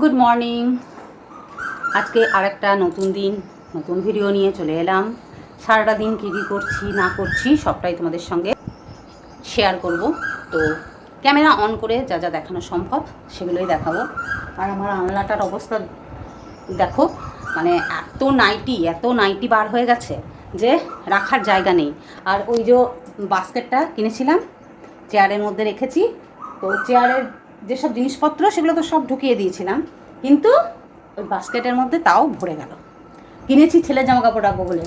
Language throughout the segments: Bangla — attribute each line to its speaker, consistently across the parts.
Speaker 1: গুড মর্নিং আজকে আরেকটা নতুন দিন, নতুন ভিডিও নিয়ে চলে এলাম। সারাটা দিন কী কী করছি, না করছি, সবটাই তোমাদের সঙ্গে শেয়ার করব। তো ক্যামেরা অন করে যা যা দেখানো সম্ভব, সেগুলোই দেখাবো। আর আমার আনলাটার অবস্থা দেখো মানে এত নাইটি এত নাইটি বার হয়ে গেছে যে রাখার জায়গা নেই। আর ওই যে বাস্কেটটা কিনেছিলাম চেয়ারের মধ্যে রেখেছি। তো চেয়ারের যেসব জিনিসপত্র, সেগুলো তো সব ঢুকিয়ে দিয়েছিলাম। কিন্তু ওই বাস্কেটের মধ্যে তাও ভরে গেল। কিনেছি ছেলে জামা কাপড় রাখব বলে।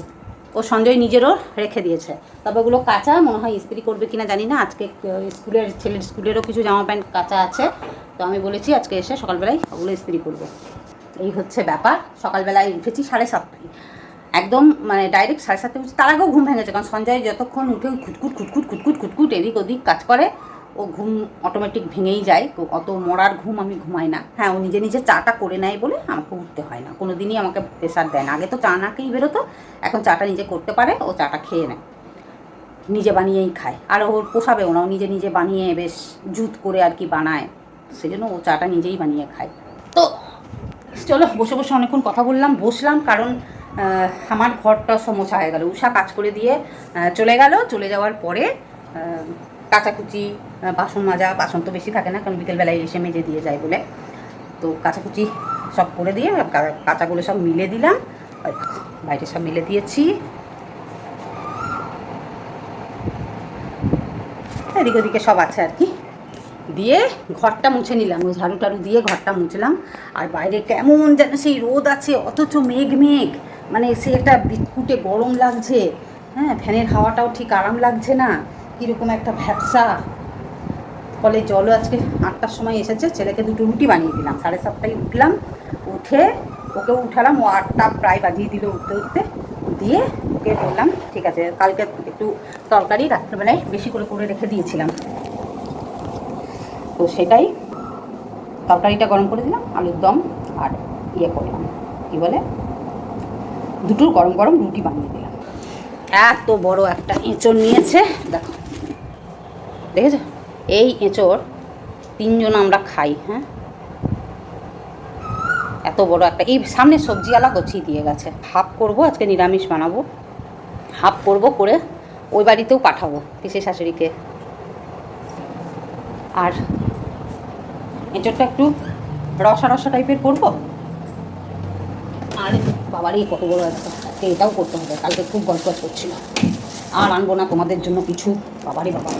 Speaker 1: ও সঞ্জয় নিজেরও রেখে দিয়েছে। তবে ওগুলো কাঁচা, মনে হয় ইস্ত্রি করবে কিনা জানি না। আজকে স্কুলের ছেলের, স্কুলেরও কিছু জামা প্যান্ট কাঁচা আছে। তো আমি বলেছি, আজকে এসে সকালবেলায় ওগুলো ইস্ত্রি করব। এই হচ্ছে ব্যাপার। সকালবেলায় উঠেছি সাড়ে সাতটায়। একদম মানে ডাইরেক্ট সাড়ে সাতটায় উঠেছি। তার আগেও ঘুম ভেঙেছে। কারণ সঞ্জয় যতক্ষণ উঠে খুটকুট খুটকুট খুটকুট খুটকুট এদিক ওদিক কাজ করে। ও ঘুম অটোমেটিক ভেঙেই যায়। অত মরার ঘুম আমি ঘুমাই না। হ্যাঁ ও নিজে নিজে চাটা করে নেয় বলে আমাকে উঠতে হয় না। কোনো দিনই আমাকে প্রেশার দেয় না। আগে তো চা না খেয়েই বেরোতো, এখন চাটা নিজে করতে পারে, ও চাটা খেয়ে নেয়। নিজে বানিয়েই খায়। আর ওর পোষাবেও না, ও নিজে নিজে বানিয়ে বেশ জুত করে আর কি বানায়। সেই জন্য ও চাটা নিজেই বানিয়ে খায়। তো চলো, বসে বসে অনেকক্ষণ কথা বললাম, বসলাম কারণ আমার ঘরটা সমস্যা হয়ে গেল। উষা কাজ করে দিয়ে চলে গেল। চলে যাওয়ার পরে কাচাকুচি বাসন মাজা, বাসন তো বেশি থাকে না, কারণ বিকেলবেলায় এসে মেজে দিয়ে যায় বলে। তো কাচাকুচি সব করে দিয়ে কাঁচাগুলো সব মিলে দিলাম। বাইরে সব মিলে দিয়েছি। এদিক ওদিকে সব আছে আর কি। দিয়ে ঘরটা মুছে নিলাম, ওই ঝাড়ু টাড়ু দিয়ে ঘরটা মুছলাম। আর বাইরে কেমন যেন সেই রোদ আছে, অথচ মেঘ মেঘ। মানে সে একটা বিটকুটে গরম লাগছে। হ্যাঁ ফ্যানের হাওয়াটাও ঠিক আরাম লাগছে না। কীরকম একটা ভ্যাবসা ফলে জলও আজকে আটটার সময় এসেছে, ছেলেকে দুটো রুটি বানিয়ে দিলাম। সাড়ে সাতটায় উঠলাম, উঠে ওকে উঠালাম, ও আটটা প্রায় বাজিয়ে দিল উঠতে উঠতে। দিয়ে ওকে বললাম, ঠিক আছে, কালকে একটু তরকারি রাত্রেবেলায় বেশি করে করে রেখে দিয়েছিলাম। তো সেটাই তরকারিটা গরম করে দিলাম, আলুর দম আর ইয়ে করলাম। কী বলে? দুটো গরম গরম রুটি বানিয়ে দিলাম। এত বড় একটা এঁচড় নিয়েছে, দেখো। দেখেছ? এই এঁচড় তিনজন আমরা খাই হ্যাঁ? এত বড় একটা, এই সামনে সবজিওয়ালা গছিয়ে দিয়ে গেছে। হাফ করব, আজকে নিরামিষ বানাবো। হাফ করব করে ওই বাড়িতেও পাঠাবো পিসে শাশুড়িকে। আর এঁচড়টা একটু রসা রসা টাইপের করব? আর বাবারই কত বড় একটা। আজকে এটাও করতে হবে, কালকে খুব গল্প করছিল আর আনব না তোমাদের জন্য কিছু। বাবারই বাবা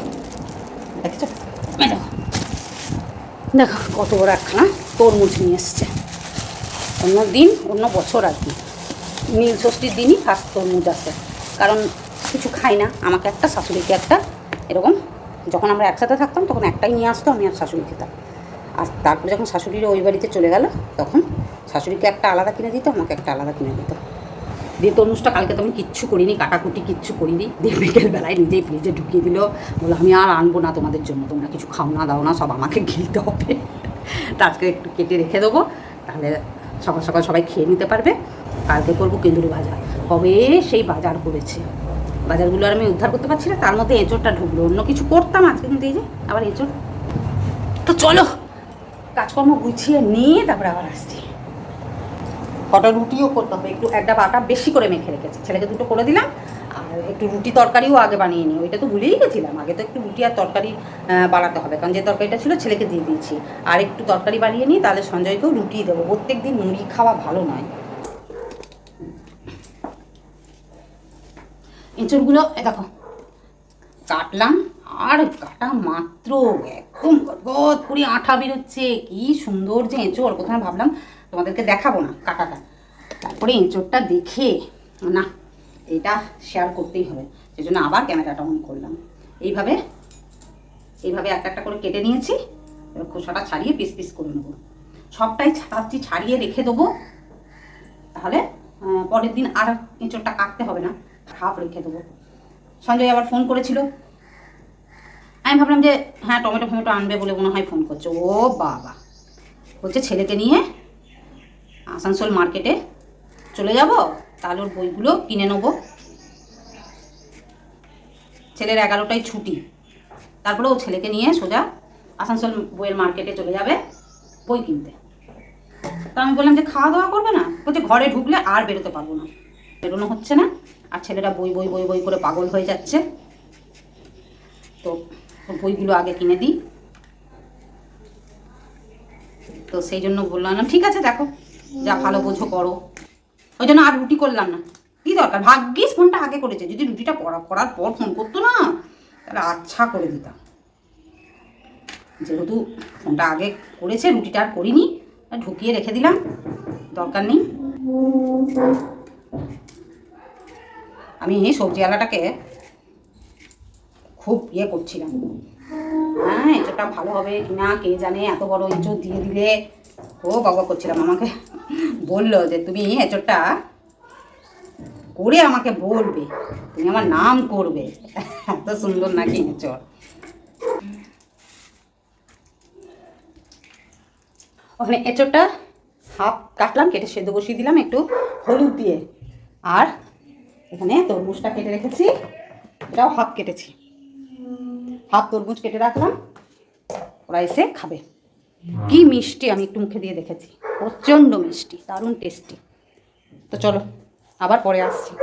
Speaker 1: দেখো। কত বড় একখানা তরমুজ নিয়ে এসছে। অন্য দিন, অন্য বছর আর কি। নীল ষষ্ঠীর দিনই ফার্স্ট তরমুজ আসে। কারণ কিছু খাই না। আমাকে একটা, শাশুড়িকে একটা, এরকম। যখন আমরা একসাথে থাকতাম, তখন একটাই নিয়ে আসতো, আমি আর শাশুড়ি খেতাম। আর তারপরে যখন শাশুড়ির ওই বাড়িতে চলে গেল, তখন শাশুড়িকে একটা আলাদা কিনে দিত, আমাকে একটা আলাদা কিনে দিত। দিয়ে তরমুজটা কালকে তো আমি কিচ্ছু করিনি, কাটাকুটি কিচ্ছু করিনি। দিয়ে বিকেলবেলায় নিজেই ফ্রিজে ঢুকিয়ে দিল। বলো আমি আর আনব না তোমাদের জন্য, তোমরা কিছু খাও না, দাও না, সব আমাকে গিলতে হবে। তা আজকে একটু কেটে রেখে দেবো, তাহলে সকাল সকাল সবাই খেয়ে নিতে পারবে। কালকে করব কেঁদুরি বাজার। কবে সেই বাজার করেছে। বাজারগুলো আর আমি উদ্ধার করতে পারছি না, তার মধ্যে এঁচোড়টা ঢুকলো। অন্য কিছু করতাম আজকে কিন্তু এই যে, আবার এঁচোড়। তো চলো, কাজকর্ম গুছিয়ে নিয়ে তারপরে আবার আসছি। কটা রুটিও করতে হবে একটু একটা বাটা বেশি করে মেখে রেখেছি। ছেলেকে দুটো করে দিলাম, আর একটু রুটি তরকারিও আগে বানিয়ে নিই। ওইটা তো ভুলেই গেছিলাম, আগে তো একটু রুটি আর তরকারি বানাতে হবে, কারণ যে তরকারিটা ছিল ছেলেকে দিয়ে দিয়েছি। আর একটু তরকারি বানিয়ে নিই, তাহলে সঞ্জয়কেও রুটি দেবো। প্রত্যেক দিন মুড়ি খাওয়া ভালো নয়। এঁচড়গুলো দেখো, কাটলাম, আর কাটা মাত্র একদম গদগদ করে আঠা বেরোচ্ছে। কি সুন্দর যে এঁচড় প্রথমে ভাবলাম? তোমাদেরকে দেখাবো না, কাটাটা। তারপরে এঁচড়টা দেখে, না, এটা শেয়ার করতেই হবে। সেই জন্য আবার ক্যামেরাটা অন করলাম। এইভাবে এইভাবে একটা একটা করে কেটে নিয়েছি, এবার খোসাটা ছাড়িয়ে পিস পিস করে নেব। সবটাই ছাড়াচ্ছি, ছাড়িয়ে রেখে দেবো। তাহলে পরের দিন আর এঁচড়টা কাটতে হবে না হাফ রেখে দেবো। সঞ্জয় আবার ফোন করেছিল। আমি ভাবলাম যে হ্যাঁ টমেটো ফমেটো আনবে বলে মনে হয় ফোন করছে। ও বাবা, বলছে ছেলেকে নিয়ে আসানসোল মার্কেটে চলে যাব, তাহলে ওর বইগুলো কিনে নেব। ছেলের এগারোটায় ছুটি। তারপরে ও ছেলেকে নিয়ে সোজা আসানসোল বইয়ের মার্কেটে চলে যাবে বই কিনতে। তা আমি বললাম যে খাওয়া দাওয়া করবে না? বলছে ঘরে ঢুকলে আর বেরোতে পারব না। বেরোনো হচ্ছে না, আর ছেলেটা বই বই বই বই করে পাগল হয়ে যাচ্ছে। তো বইগুলো আগে কিনে দিই। তো সেই জন্য বললাম, ঠিক আছে, দেখো। যা ভালো বোঝো করো। ওই জন্য আর রুটি করলাম না। কি দরকার? ভাগ্যিস ফোনটা আগে করেছে। যদি রুটিটা পড়া করার পর ফোন করতো না, তাহলে আচ্ছা করে দিতাম। যেহেতু ফোনটা আগে করেছে, রুটিটা আর করিনি ঢুকিয়ে রেখে দিলাম। দরকার নেই। আমি এই সবজি আলাটাকে খুব ইয়ে করছিলাম। হ্যাঁ এঁচোড়টা ভালো হবে কিনা, কে জানে? এত বড় এঁচোড় দিয়ে দিলে ও বাবা করছিলাম আমাকে। বলল যে তুমি এঁচোড়টা করে আমাকে বলবে। তুমি আমার নাম করবে। এত সুন্দর নাকি এঁচোড়। ওখানে এঁচোড়টা হাফ কাটলাম, কেটে সেদ্ধ বসিয়ে দিলাম একটু হলুদ দিয়ে। আর এখানে তরমুজটা কেটে রেখেছি, এটাও হাফ কেটেছি। হাফ তরমুজ কেটে রাখলাম, ওরা এসে খাবে। কি মিষ্টি আমি একটু মুখে দিয়ে দেখেছি। প্রচণ্ড মিষ্টি, দারুণ টেস্টি তো চলো, আবার পরে আসছি।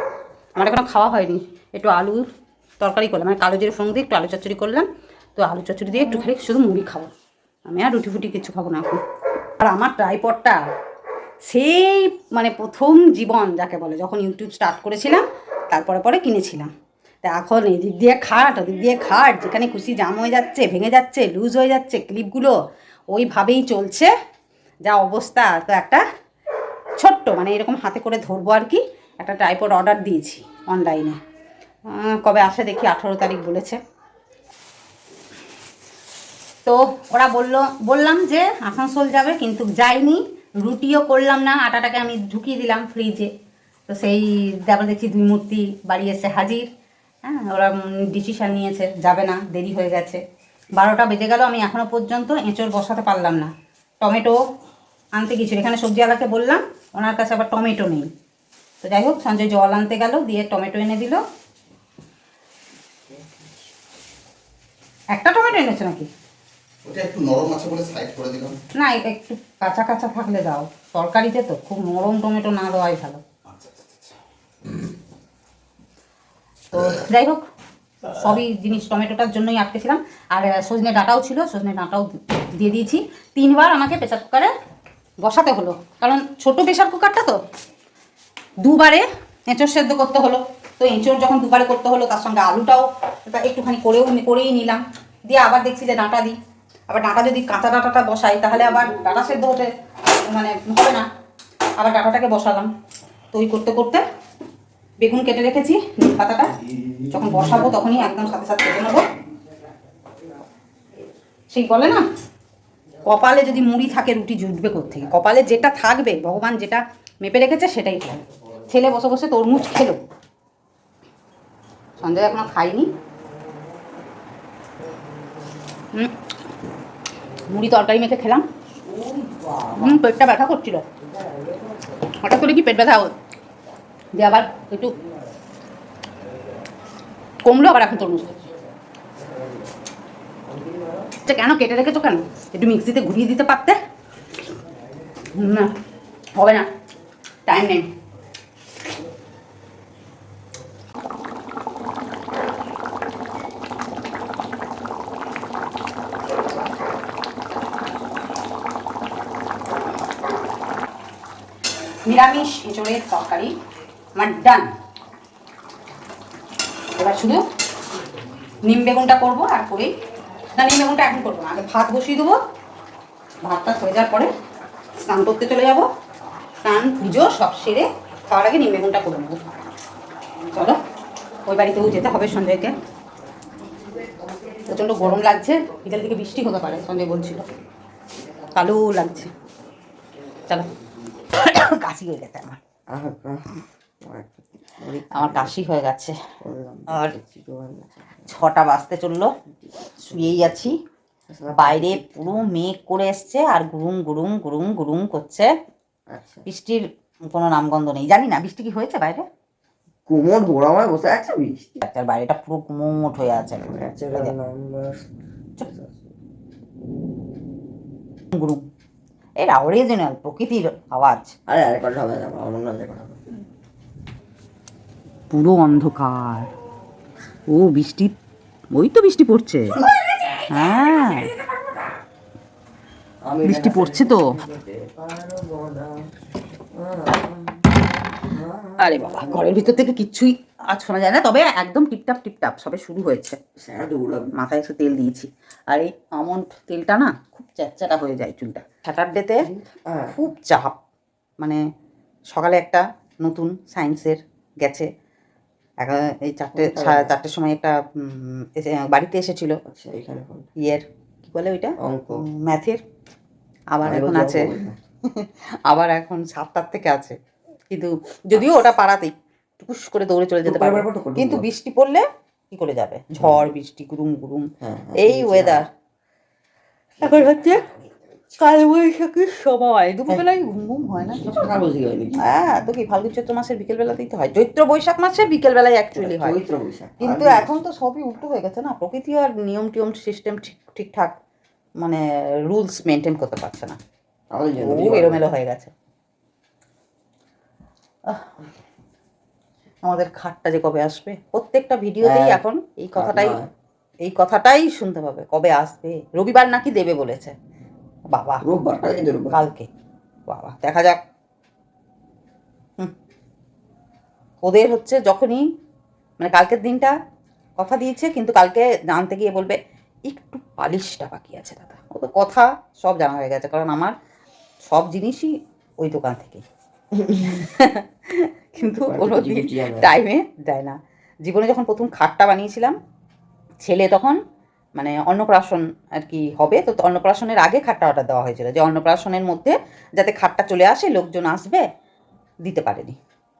Speaker 1: আমার এখনও খাওয়া হয়নি। একটু আলুর তরকারি করলাম। মানে কালো জিরে ফোন দিয়ে একটু আলু চচ্চড়ি করলাম। তো আলু চচ্চড়ি দিয়ে একটু খালি শুধু মুড়ি খাব। আমি আর রুটি ফুটি কিছু খাব না এখন। আর আমার ট্রাইপডটা সেই মানে প্রথম জীবন, যাকে বলে, যখন ইউটিউব স্টার্ট করেছিলাম, তারপরে পরে কিনেছিলাম। তা এখন এদিক দিয়ে খাট, ওদিক দিয়ে খাট, যেখানে খুশি জাম হয়ে যাচ্ছে, ভেঙে যাচ্ছে লুজ হয়ে যাচ্ছে ক্লিপগুলো ওইভাবেই চলছে। যা অবস্থা, তো একটা ছোট্ট মানে এরকম হাতে করে ধরবো আর কি, একটা টাইপড অর্ডার দিয়েছি অনলাইনে কবে আসে দেখি আঠেরো তারিখ বলেছে। তো ওরা বলল, বললাম যে আসানসোল যাবে, কিন্তু যাইনি, রুটিও করলাম না, আটাটাকে আমি ঢুকিয়ে দিলাম ফ্রিজে তো সেই তারপর দেখছি দুই মূর্তি বাড়ি এসে হাজির। হ্যাঁ ওরা ডিসিশান নিয়েছে, যাবে না, দেরি হয়ে গেছে। বারোটা বেজে গেল, আমি এখনও পর্যন্ত এঁচড় বসাতে পারলাম না। টমেটো আনতে গেছিল এখানে সবজি সবজিওয়ালাকে বললাম ওনার কাছে আবার টমেটো নেই। তো যাই হোক সঞ্জয় জল আনতে গেল দিয়ে টমেটো এনে দিল। একটা টমেটো এনেছো নাকি?
Speaker 2: ওটা একটু নরম আছে বলে সাইড করে দিলাম।
Speaker 1: না এটা একটু কাঁচা কাঁচা থাকলে দাও। তরকারিতে তো খুব নরম টমেটো না দেওয়াই ভালো।
Speaker 2: আচ্ছা আচ্ছা আচ্ছা
Speaker 1: তো যাই হোক সবই জিনিস টমেটোটার জন্যই আটকেছিলাম। আর সজনে ডাঁটাও ছিল সজনে ডাঁটাও দিয়ে দিয়েছি। তিনবার আমাকে প্রেসার কুকারে বসাতে হলো। কারণ ছোট প্রেশার কুকারটা তো। দুবারে এঁচড় সেদ্ধ করতে হলো। তো এঁচড় যখন দুবারে করতে হলো, তার সঙ্গে আলুটাও একটুখানি করেও করেই নিলাম। দিয়ে আবার দেখছি যে ডাঁটা দিই। আবার ডাঁটা যদি কাঁচা ডাঁটাটা বসাই, তাহলে আবার ডাঁটা সেদ্ধ হতে মানে হবে না। আবার ডাঁটাটাকে বসালাম। তো ওই করতে করতে বেগুন কেটে রেখেছি পাতাটা। যখন বসাবো তখনই একদম সাথে সাথে কেটে নেব। সেই বলে না কপালে যদি মুড়ি থাকে, রুটি জুটবে থেকে কপালে যেটা থাকবে, ভগবান যেটা মেপে রেখেছে, সেটাই হবে ছেলে বসে বসে তরমুজ খেলো। সঞ্জয় এখনও খাইনি মুড়ি তরকারি মেখে খেলাম। হুম, পেটটা ব্যথা করছিল। হঠাৎ করে কি পেট ব্যথা দিয়ে আবার একটু কমলো আবার এখন তরমুজ। এটা কেন কেটে রেখেছো কেন? একটু মিক্সিতে ঘুরিয়ে দিতে পারতে? না, হবে না টাইম নেই। নিরামিষ এঁচড়ের তরকারি, আমার ডান এবার শুধু নিম বেগুনটা করব আর করেই না নিম বেগুনটা এখন করব না। আগে ভাত বসিয়ে দেবো। ভাতটা হয়ে যাওয়ার পরে স্নান করতে চলে যাব। স্নান, পুজো সব সেরে খাওয়ার আগে নিম বেগুনটা করে নেব। চলো, ওই বাড়িতেও যেতে হবে সঞ্জয়কে। প্রচণ্ড গরম লাগছে। বিকেল দিকে বৃষ্টি হতে পারে, সঞ্জয় বলছিল। কালো লাগছে। চলো, কাশি হয়ে গেছে আমার। আমার কাশি হয়ে গেছে। আর ছটা বাজতে চলল। শুয়েই আছি। বাইরে পুরো মেঘ করে এসছে আর গুরুং গুরুং গুরুং গুরুং করছে। বৃষ্টির কোনো নামগন্ধ নেই। জানি না বৃষ্টি কি হয়েছে বাইরে?
Speaker 3: কোমর গোড়ামায় বসে আছে বৃষ্টি?
Speaker 1: আর বাইরেটা পুরো কুমোট হয়ে আছে। গুরুম এরা অরিজিনাল প্রকৃতির আওয়াজ।
Speaker 3: আরে আরে কটা হবে না কটা হবে
Speaker 1: পুরো অন্ধকার। ও বৃষ্টি ওই তো বৃষ্টি পড়ছে। হ্যাঁ। বৃষ্টি পড়ছে তো। আরে বাবা ঘরের ভিতর থেকে কিচ্ছুই আজ শোনা যায় না। তবে একদম টিপটাপ টিপটাপ সবে শুরু হয়েছে। মাথায় একটু তেল দিয়েছি। আর এই আমন্ড তেলটা না খুব চ্যাটচ্যাটা হয়ে যায় চুলটা। স্যাটারডেতে খুব চাপ। মানে সকালে একটা নতুন সায়েন্সের গেছে। এখন এই চারটে সাড়ে চারটের সময় একটা বাড়িতে এসেছিল। ইয়ের কি বলে ওইটা?
Speaker 3: অঙ্ক।
Speaker 1: ম্যাথের। আবার এখন আছে। আবার এখন সাতটার থেকে আছে। কিন্তু যদিও ওটা পাড়াতেই টুকুস করে দৌড়ে চলে যেতে পারবে। কিন্তু বৃষ্টি পড়লে কি করে যাবে? ঝড় বৃষ্টি গুরুম গুরুম
Speaker 3: হ্যাঁ, হ্যাঁ,
Speaker 1: এই ওয়েদার এখন হচ্ছে? কালবৈশাখীর সময়। দুপুরবেলায় ঘুম ঘুম হয় না।
Speaker 3: হ্যাঁ। হয়নি
Speaker 1: হ্যাঁ তো কি ফাল্গুন চৈত্র মাসের বিকেল বেলাতেই তো হয়। চৈত্র বৈশাখ মাসে বিকেল বেলায় অ্যাকচুয়ালি হয়।
Speaker 3: চৈত্র বৈশাখ
Speaker 1: কিন্তু এখন তো সবই উল্টো হয়ে গেছে না। প্রকৃতি আর নিয়ম টিয়ম সিস্টেম ঠিক ঠিকঠাক মানে রুলস মেনটেন করতে পারছে না।
Speaker 3: আমাদের
Speaker 1: এলোমেলো হয়ে গেছে। আমাদের খাটটা যে কবে আসবে? প্রত্যেকটা ভিডিওতেই
Speaker 3: হ্যাঁ,
Speaker 1: এখন এই কথাটাই এই কথাটাই শুনতে পাবে কবে আসবে? রবিবার নাকি দেবে বলেছে। বাবা।
Speaker 3: রোববার কালকে তো রোববার।
Speaker 1: কালকে। বাবা দেখা যাক। ওদের হচ্ছে যখনই মানে কালকের দিনটা কথা দিয়েছে কিন্তু কালকে জানতে গিয়ে বলবে একটু পালিশটা বাকি আছে দাদা। ও তো কথা সব জানা হয়ে গেছে কারণ আমার সব জিনিসই ওই দোকান থেকে কিন্তু কোনো টাইমে দেয় না। জীবনে যখন প্রথম খাটটা বানিয়েছিলাম ছেলে তখন মানে অন্নপ্রাশন আর কি হবে। তো অন্নপ্রাশনের আগে খাটটা অর্ডার দেওয়া হয়েছিল যে অন্নপ্রাশনের মধ্যে যাতে খাটটা চলে আসে লোকজন আসবে দিতে পারেনি।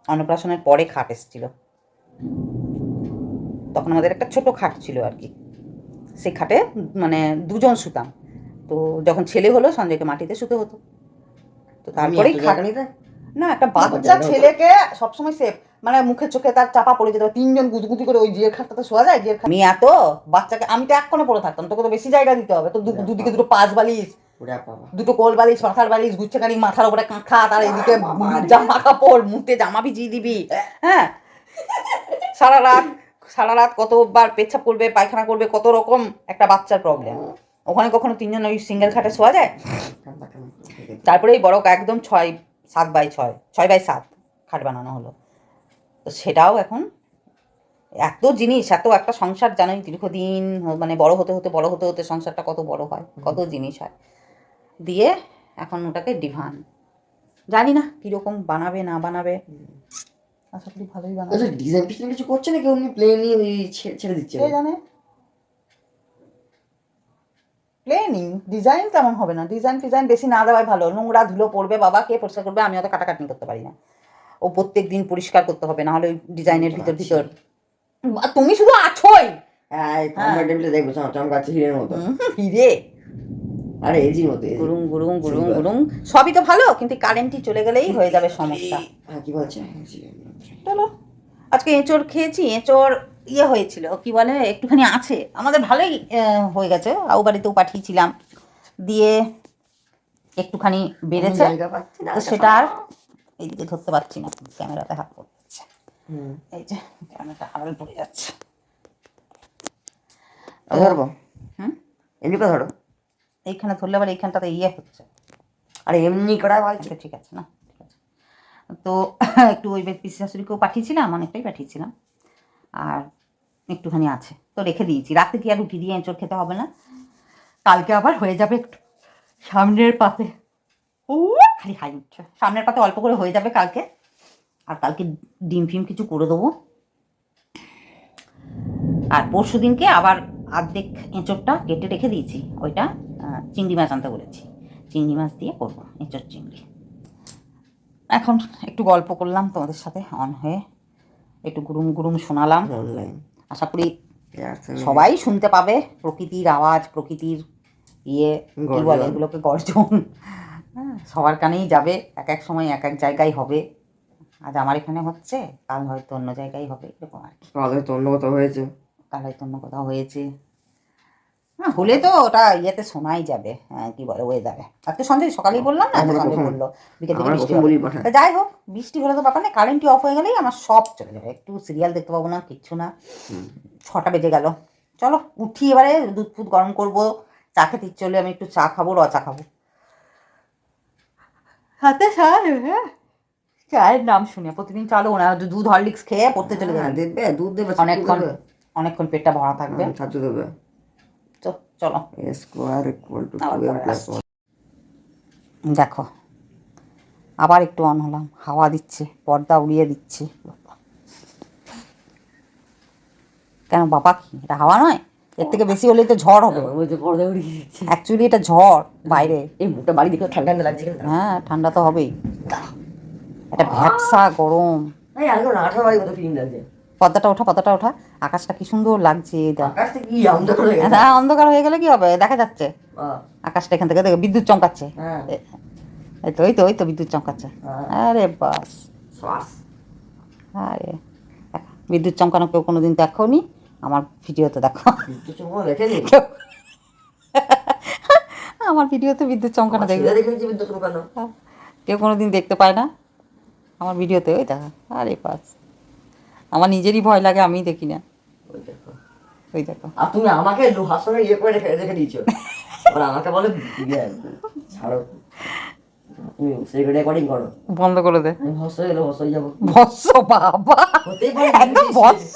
Speaker 1: অন্নপ্রাশনের পরে খাট এসেছিল। তখন আমাদের একটা ছোট খাট ছিল আর কি। সেই খাটে মানে দুজন শুতাম। তো যখন ছেলে হলো সঞ্জয়কে মাটিতে শুতে হতো। তো তারপরেই খাট না একটা বাচ্চা ছেলেকে সবসময় সেফ মানে মুখে চোখে তার চাপা পড়ে যেত তিনজন গুদগুদি করে ওই জিয়ের খাটটাতে শোয়া যায় জিয়ের খাট আমি এত বাচ্চাকে আমি তো এক কোণে পড়ে থাকতাম তোকে তো বেশি জায়গা দিতে হবে। তো দু- দুদিকে দুটো পাঁচ বালিশ দুটো কোল বালিশ মাথার বালিশ গুচ্ছাকানি মাথার উপরে কাঁখা তার এদিকে জামা কাপড় মুতে জামা ভিজিয়ে দিবি। হ্যাঁ? সারা রাত সারা রাত কতবার পেচ্ছাপ করবে পায়খানা করবে কত রকম একটা বাচ্চার প্রবলেম ওখানে কখনো তিনজন ওই সিঙ্গেল খাটে শোয়া যায়? তারপরে এই বড় একদম ছয় সাত বাই ছয় ছয় বাই সাত খাট বানানো হলো। তো সেটাও এখন এত জিনিস এত একটা সংসার জানোই দীর্ঘদিন মানে বড় হতে হতে বড় হতে হতে সংসারটা কত বড় হয় কত জিনিস হয়। দিয়ে এখন ওটাকে ডিভান। জানি না কীরকম বানাবে না বানাবে। আশা করি ভালোই বানাবে।
Speaker 3: আচ্ছা ডিজাইন কিছু করছে নাকি? অমনি প্লেনই ছেড়ে দিচ্ছে?
Speaker 1: জানে? প্লেনিং ডিজাইন তেমন হবে না। ডিজাইন ডিজাইন বেশি না দেওয়াই ভালো। নোংরা ধুলো পড়বে বাবা কে পরিষ্কার করবে? আমি অত কাটাকাটি করতে পারি না। ও প্রত্যেক দিন পরিষ্কার করতে হবে না হলে ওই ডিজাইনের ভিতর ভিতর। বা তুমি শুধু আছোই!
Speaker 3: দেখব চমকাচ্ছে হিরের মতো।
Speaker 1: হিরে
Speaker 3: আরে এজির মতো
Speaker 1: গুরুং গুরুং গুরুং গুরুং সবই তো ভালো কিন্তু কারেন্টই চলে গেলেই হয়ে যাবে সমস্যা।
Speaker 3: হ্যাঁ কি বলছে?
Speaker 1: চলো আজকে এঁচড় খেয়েছি এঁচড় ইয়ে হয়েছিল কি বলে একটুখানি আছে। আমাদের ভালোই হয়ে গেছে। আউ বাড়িতেও পাঠিয়েছিলাম। দিয়ে একটুখানি বেড়েছে। তো সেটা আর এইদিকে ধরতে পারছি না। ক্যামেরাতে হাত পড়ে যাচ্ছে। এই যে ক্যামেরাটা আড়াল পড়ে যাচ্ছে।
Speaker 3: ধরবো?
Speaker 1: হুম?
Speaker 3: এমনি ধরো।
Speaker 1: এইখানে ধরলে আবার এইখানটাতে ইয়ে হচ্ছে।
Speaker 3: আরে এমনি করা বলছে
Speaker 1: আচ্ছা ঠিক আছে না ঠিক আছে। তো একটু ওই পিসি শাশুড়িকেও পাঠিয়েছিলাম অনেকটাই পাঠিয়েছিলাম। আর একটুখানি আছে। তো রেখে দিয়েছি। রাতে কি আর রুটি দিয়ে এঁচড় খেতে হবে না? কালকে আবার হয়ে যাবে একটু। সামনের পাতে। ও খালি হাই উঠছে। সামনের পাতে অল্প করে হয়ে যাবে কালকে। আর কালকে ডিম ফিম কিছু করে দেবো। আর পরশু দিনকে আবার আর্ধেক এঁচড়টা কেটে রেখে দিয়েছি। ওইটা চিংড়ি মাছ আনতে বলেছি। চিংড়ি মাছ দিয়ে করব, এঁচড় চিংড়ি। এখন একটু গল্প করলাম তোমাদের সাথে অন হয়ে। একটু গুরুম গুরুম শোনালাম। আশা করি সবাই শুনতে পাবে প্রকৃতির আওয়াজ প্রকৃতির ইয়ে কি
Speaker 3: গর্জন।
Speaker 1: বলে এগুলোকে গর্জন। হ্যাঁ, সবার কানেই যাবে এক এক সময় এক এক জায়গায় হবে। আজ আমার এখানে হচ্ছে কাল হয়তো অন্য জায়গায় হবে এরকম আর কি।
Speaker 3: কাল হয়তো অন্য কথা হয়েছে।
Speaker 1: কাল হয়তো অন্য কথা হয়েছে। না হলে তো ওটা ইয়েতে শোনাই যাবে। হ্যাঁ কি বলে ওয়েদারে আজকে সন্ধ্যে সকালেই বললাম না সন্ধ্যে বলল বিকেল থেকে বৃষ্টি হবে। যাই হোক বৃষ্টি হলে তো ব্যাপার নেই কারেন্টই অফ হয়ে গেলেই আমার সব চলে যাবে। একটু সিরিয়াল দেখতে পাবো না কিচ্ছু না। ছটা বেজে গেল। চলো উঠি এবারে দুধ ফুধ গরম করব চা খেতে ইচ্ছে হলে আমি একটু চা খাব র চা খাব। হাতে চা হ্যাঁ। চায়ের নাম শুনে প্রতিদিন চালো না দুধ হরলিক্স খেয়ে পড়তে চলে
Speaker 3: হ্যাঁ,
Speaker 1: যাবে।
Speaker 3: দেবে দুধ দেবে
Speaker 1: অনেকক্ষণ অনেকক্ষণ পেটটা ভরা থাকবে।
Speaker 3: ছাত্র দেবে।
Speaker 1: তো চলো।
Speaker 3: Square equal to.
Speaker 1: দেখো আবার একটু অন হলাম হাওয়া দিচ্ছে পর্দা উড়িয়ে দিচ্ছে। কেন বাবা কি? এটা হাওয়া নয়? এর থেকে বেশি হলেই তো ঝড় হবে। অ্যাকচুয়ালি এটা ঝড় বাইরে।
Speaker 3: এই মুখটা বাড়ি দেখে ঠান্ডা ঠান্ডা লাগছে
Speaker 1: হ্যাঁ ঠান্ডা তো হবেই। এটা ভ্যাপসা গরম।
Speaker 3: আঠারো বাড়ি মতো লাগছে।
Speaker 1: পর্দাটা ওঠা পর্দাটা ওঠা। আকাশটা কি সুন্দর লাগছে
Speaker 3: হয়ে
Speaker 1: অন্ধকার হয়ে গেলে কি হবে? দেখা যাচ্ছে। আকাশটা এখান থেকে দেখো বিদ্যুৎ চমকাচ্ছে।
Speaker 3: হ্যাঁ।
Speaker 1: এই তো ওই তো ওই তো বিদ্যুৎ চমকাচ্ছে।
Speaker 3: হ্যাঁ।
Speaker 1: আরে বাস। আরে বিদ্যুৎ চমকানো কেউ কোনোদিন দেখো নি আমার ভিডিওতে দেখো।
Speaker 3: কোনো
Speaker 1: কেউ আমার ভিডিওতে বিদ্যুৎ চমকানো দেখবে
Speaker 3: বিদ্যুৎ কেন
Speaker 1: কেউ কোনোদিন দেখতে পায় না? আমার ভিডিওতে ওই দেখা। আরে বাস। আমার নিজেরই ভয় লাগে আমিই দেখি না।
Speaker 3: ওই দেখো। আর তুমি আমাকে লোহার ইয়ে করে রেখে রেখে দিয়েছ। আর আমাকে বলে ইয়ে, ছাড়ো। রেকর্ডিং করো
Speaker 1: বন্ধ করে দে।
Speaker 3: আমি যাব।
Speaker 1: বৎস বাবা। একদম বৎস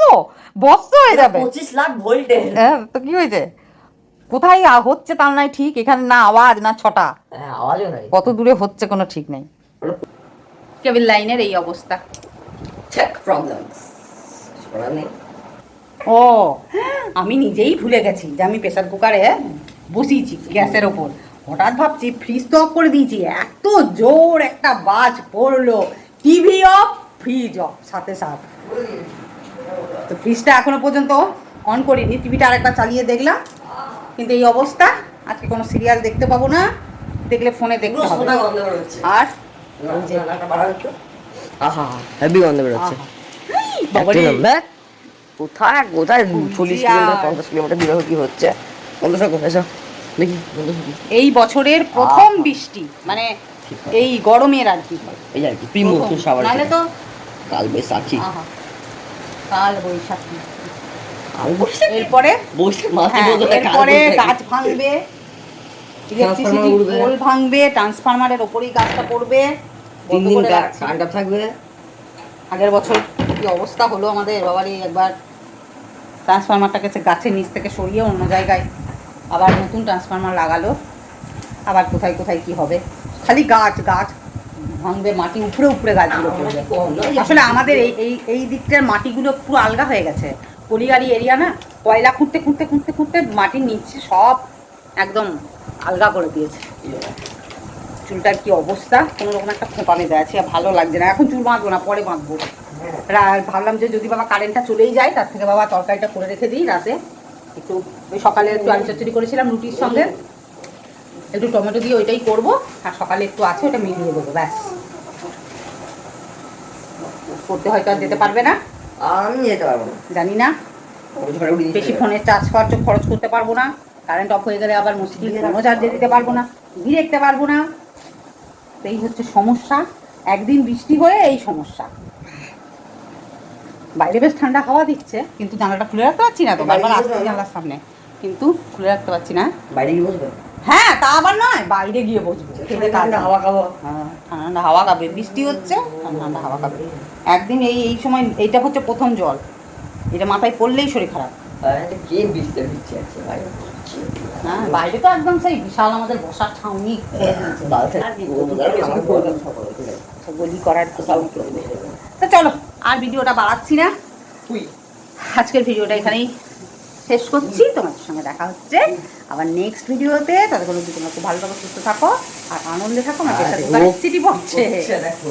Speaker 1: বৎস হয়ে যাবে।
Speaker 3: পঁচিশ লাখ ভোল্টেজ
Speaker 1: হ্যাঁ তো কি হয়েছে? কোথায় হচ্ছে তার নাই ঠিক? এখানে না আওয়াজ না ছটা।
Speaker 3: হ্যাঁ আওয়াজও নাই।
Speaker 1: কত দূরে হচ্ছে কোনো ঠিক নেই। কেবিল লাইনের এই অবস্থা।
Speaker 3: চেক প্রবলেমস করার নেই
Speaker 1: ও আমি নিজেই ভুলে গেছি যে আমি প্রেসার কুকারে বসিয়েছি গ্যাসের ওপর। হঠাৎ ভাবছি ফ্রিজ তো অফ করে দিয়েছি এত জোর একটা বাজ পড়ল। টিভি অফ ফ্রিজ অফ সাথে সাথে। তো ফ্রিজটা এখনও পর্যন্ত অন করিনি টিভিটা আরেকবার চালিয়ে দেখলাম। কিন্তু এই অবস্থা আজকে কোনো সিরিয়াল দেখতে পাবো না। দেখলে ফোনে দেখতে হবে। আর
Speaker 3: আহা হেভি গন্ধ বেরোচ্ছে
Speaker 1: বাবারে,
Speaker 3: একটু নাম, দেখ। কোথায় কোথায় চল্লিশ কিলোমিটার পঞ্চাশ কিলোমিটার কি হচ্ছে? এসো দেখি
Speaker 1: এই বছরের প্রথম বৃষ্টি মানে এই গরমের আর কি।
Speaker 3: এই আর কি প্রিমো। সাবার
Speaker 1: তো
Speaker 3: কাল বৈশাখী।
Speaker 1: কাল বৈশাখী। এরপরে? হ্যাঁ, এরপরে গাছ ভাঙবে ইলেকট্রিসিটি। পোল ভাঙবে ট্রান্সফরমারের ওপরেই গাছটা পড়বে।
Speaker 3: তিন দিন
Speaker 1: করে
Speaker 3: থাকবে।
Speaker 1: আগের বছর কি অবস্থা হলো আমাদের? বাবারই একবার ট্রান্সফরমারটাকে গাছের নিচ থেকে সরিয়ে অন্য জায়গায় আবার নতুন ট্রান্সফরমার লাগালো। আবার কোথায় কোথায় কি হবে? খালি গাছ গাছ ভাঙবে, মাটি উপরে উপরে গাছগুলো আসলে আমাদের এই এই এই দিকটার মাটিগুলো পুরো আলগা হয়ে গেছে। কলিগাড়ি এরিয়া না, কয়লা খুঁড়তে খুঁড়তে খুঁড়তে খুঁড়তে মাটির নিচে সব একদম আলগা করে দিয়েছে। চুলটার কি অবস্থা? কোনো রকম একটা খোঁপা বেঁধে আছে ভালো লাগছে না। এখন চুল বাঁধবো না, পরে বাঁধবো। ভাবলাম যে যদি বাবা কারেন্টটা চলেই যায় তার থেকে বাবা তরকারিটা করে রেখে দিই রাতে। একটু সকালে একটু আলু চচ্চড়ি করেছিলাম রুটির সঙ্গে। একটু টমেটো দিয়ে ওইটাই করব আর সকালে একটু আছে ওটা মিলিয়ে দেবো ব্যাস। করতে হয়তো আর যেতে পারবে না।
Speaker 3: আমি যেতে পারব না।
Speaker 1: জানি না। বেশি ফোনের চার্জ খরচ খরচ করতে পারব না। কারেন্ট অফ হয়ে গেলে আবার মুশকিল ফোনও চার্জে দিতে পারব না। টিভি দেখতে পারব না। এই হচ্ছে সমস্যা। একদিন বৃষ্টি হয়ে এই সমস্যা। বাইরে বেশ ঠান্ডা হাওয়া দিচ্ছে কিন্তু জানালাটা খুলে রাখতে পারছি না তো বারবার আসছি? জানলার সামনে। কিন্তু খুলে রাখতে পারছি না।
Speaker 3: বাইরে গিয়ে বসবে?
Speaker 1: হ্যাঁ তা আবার নয় বাইরে গিয়ে বসবো।
Speaker 3: ঠান্ডা হাওয়া খাব।
Speaker 1: হ্যাঁ ঠান্ডা হাওয়া খাবে বৃষ্টি হচ্ছে ঠান্ডা হাওয়া খাবে। একদিন এই এই সময় এইটা হচ্ছে প্রথম জল। এটা মাথায় পড়লেই শরীর খারাপ।
Speaker 3: কে বৃষ্টি আছে
Speaker 1: হ্যাঁ বাইরে তো একদম সেই বিশাল আমাদের বসার ছাউনি। গলি করার। তো চলো আর ভিডিওটা বাড়াচ্ছি না। আজকের ভিডিওটা এখানেই শেষ করছি। তোমাদের সঙ্গে দেখা হচ্ছে আবার নেক্সট ভিডিওতে। তাদের কোনো তোমরা খুব ভালো থাকো সুস্থ থাকো আর আনন্দে থাকো আমার সিটি পড়ছে
Speaker 3: দেখো।